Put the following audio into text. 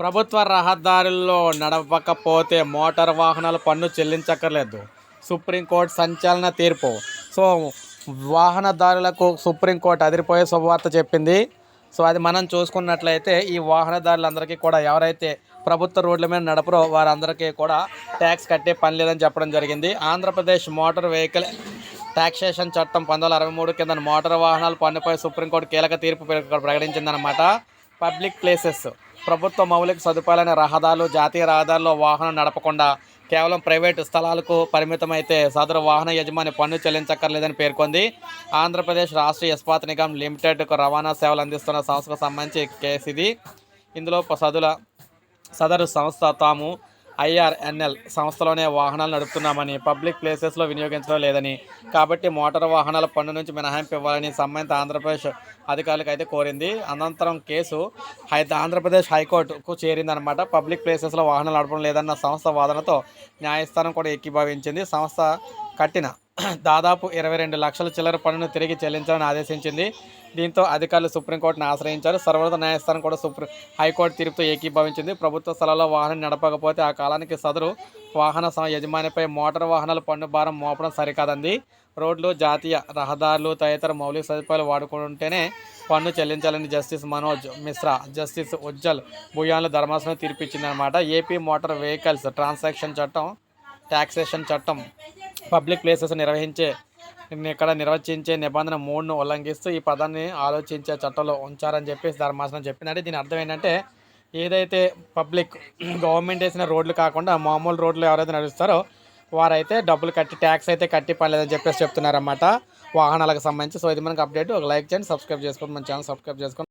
ప్రభుత్వ రహదారుల్లో నడవకపోతే మోటార్ వాహనాలు పన్ను చెల్లించక్కర్లేదు. సుప్రీంకోర్టు సంచలన తీర్పు. సో వాహనదారులకు సుప్రీంకోర్టు అదిరిపోయే శుభవార్త చెప్పింది. సో అది మనం చూసుకున్నట్లయితే ఈ వాహనదారులందరికీ కూడా ఎవరైతే ప్రభుత్వ రోడ్ల మీద నడపరో వారందరికీ కూడా ట్యాక్స్ కట్టే పని లేదని చెప్పడం జరిగింది. ఆంధ్రప్రదేశ్ మోటార్ వెహికల్ టాక్సేషన్ చట్టం పంతొమ్మిది వందల అరవై మూడు కింద మోటార్ వాహనాల పన్నుపై సుప్రీంకోర్టు కీలక తీర్పు ప్రకటించిందనమాట పబ్లిక్ ప్లేసెస్. ప్రభుత్వ మౌలిక సదుపాయాలైన రహదారులు జాతీయ రహదారుల్లో వాహనం నడపకుండా కేవలం ప్రైవేటు స్థలాలకు పరిమితమైతే సదరు వాహన యజమాని పన్ను చెల్లించక్కర్లేదని పేర్కొంది. ఆంధ్రప్రదేశ్ రాష్ట్ర ఇస్పాత్ నిగం లిమిటెడ్కు రవాణా సేవలు అందిస్తున్న సంస్థకు సంబంధించి కేసు ఇది ఇందులో సదుల సదరు సంస్థ తాము ఐఆర్ఎన్ఎల్ సంస్థలోనే వాహనాలు నడుపుతున్నామని పబ్లిక్ ప్లేసెస్లో వినియోగించడం లేదని. కాబట్టి మోటార్ వాహనాల పన్ను నుంచి మినహాయింపు ఇవ్వాలని సంబంధిత ఆంధ్రప్రదేశ్ అధికారులకు అయితే కోరింది. అనంతరం కేసు ఆంధ్రప్రదేశ్ హైకోర్టుకు చేరిందనమాట పబ్లిక్ ప్లేసెస్లో వాహనాలు నడపడం లేదన్న సంస్థ వాదనతో న్యాయస్థానం కూడా ఎక్కిభావించింది. సంస్థ కట్టిన దాదాపు ఇరవై రెండు లక్షల చిల్లర పన్నును తిరిగి చెల్లించాలని ఆదేశించింది. దీంతో అధికారులు సుప్రీంకోర్టును ఆశ్రయించారు. సర్వోన్నత న్యాయస్థానం కూడా సుప్రీం హైకోర్టు తీర్పుతో ఏకీభవించింది. ప్రభుత్వ స్థలాల్లో వాహనం నడపకపోతే ఆ కాలానికి సదరు వాహన యజమానిపై మోటార్ వాహనాల పన్ను భారం మోపడం సరికాదంది. రోడ్లు జాతీయ రహదారులు తదితర మౌలిక సదుపాయాలు వాడుకుంటేనే పన్ను చెల్లించాలని జస్టిస్ మనోజ్ మిశ్రా జస్టిస్ ఉజ్జల్ భుయాన్లు ధర్మాసనం తీర్పిచ్చిందనమాట ఏపీ మోటార్ వెహికల్స్ ట్రాన్సాక్షన్ చట్టం ట్యాక్సేషన్ చట్టం పబ్లిక్ ప్లేసెస్ నిర్వహించే ఇక్కడ నిర్వచించే నిబంధన మూడును ఉల్లంఘిస్తూ ఈ పదాన్ని ఆలోచించే చట్టంలో ఉంచారని చెప్పేసి ధర్మాసనం చెప్పిందంటే దీని అర్థం ఏంటంటే ఏదైతే పబ్లిక్ గవర్నమెంట్ వేసిన రోడ్లు కాకుండా మామూలు రోడ్లు ఎవరైతే నడుస్తారో వారైతే డబ్బులు కట్టి ట్యాక్స్ అయితే కట్టి పర్లేదని చెప్పేసి చెప్తున్నారన్నమాట. వాహనాలకు సంబంధించి. సో ఇది మనకు అప్డేట్. ఒక లైక్ చేయండి సబ్స్క్రైబ్ చేసుకోండి. మన ఛానల్ సబ్స్క్రైబ్ చేసుకోండి.